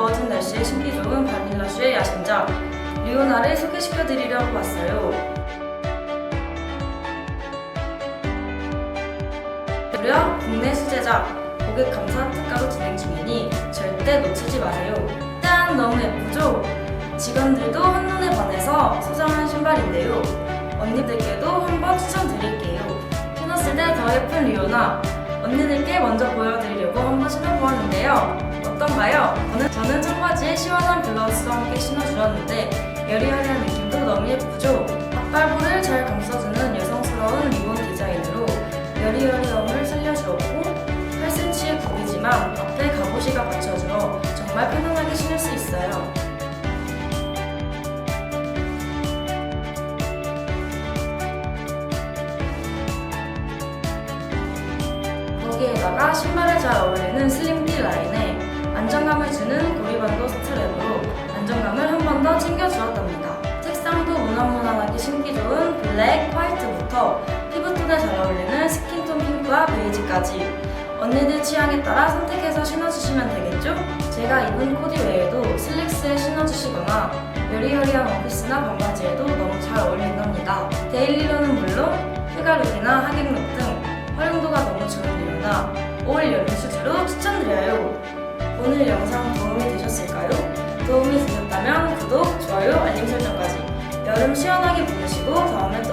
바지에 신기 좋은 바닐라슈의 야심작 리오나를 소개시켜드리려고 왔어요. 무려 국내 수제작 고객 감사 특가로 진행 중이니 절대 놓치지 마세요. 짠! 너무 예쁘죠? 직원들도 한눈에 반해서 소장한 신발인데요. 언니들께도 한번 추천드릴게요. 신었을 때 더 예쁜 리오나 언니들께 먼저 보여드리려고 한번 신어보았는데요. 어떤가요? 저는, 저는 함께 신어주었는데 여리여리한 느낌도 너무 예쁘죠? 앞발볼을 잘 감싸주는 여성스러운 리본 디자인으로 여리여리함을 살려주었고 8cm의 굽이지만 앞에 갑오시가 받쳐주어 정말 편안하게 신을 수 있어요. 거기에다가 신발에 잘 어울리는 슬림핏 라인에 안정감을 주는 고리반도 화이트부터 피부톤에 잘 어울리는 스킨톤 핑크와 베이지까지 언니들 취향에 따라 선택해서 신어주시면 되겠죠? 제가 입은 코디 외에도 슬랙스에 신어주시거나 여리여리한 원피스나 반바지에도 너무 잘 어울린답니다. 데일리로는 물론 휴가룩이나 하객룩 등 활용도가 너무 좋은 이유나 올 여름 슈즈로 추천드려요. 오늘 영상 도움이 되셨을까요? 도움이 되셨다면 구독, 좋아요, 알림 설정까지 여름 시원하게 보내시고 다음에 또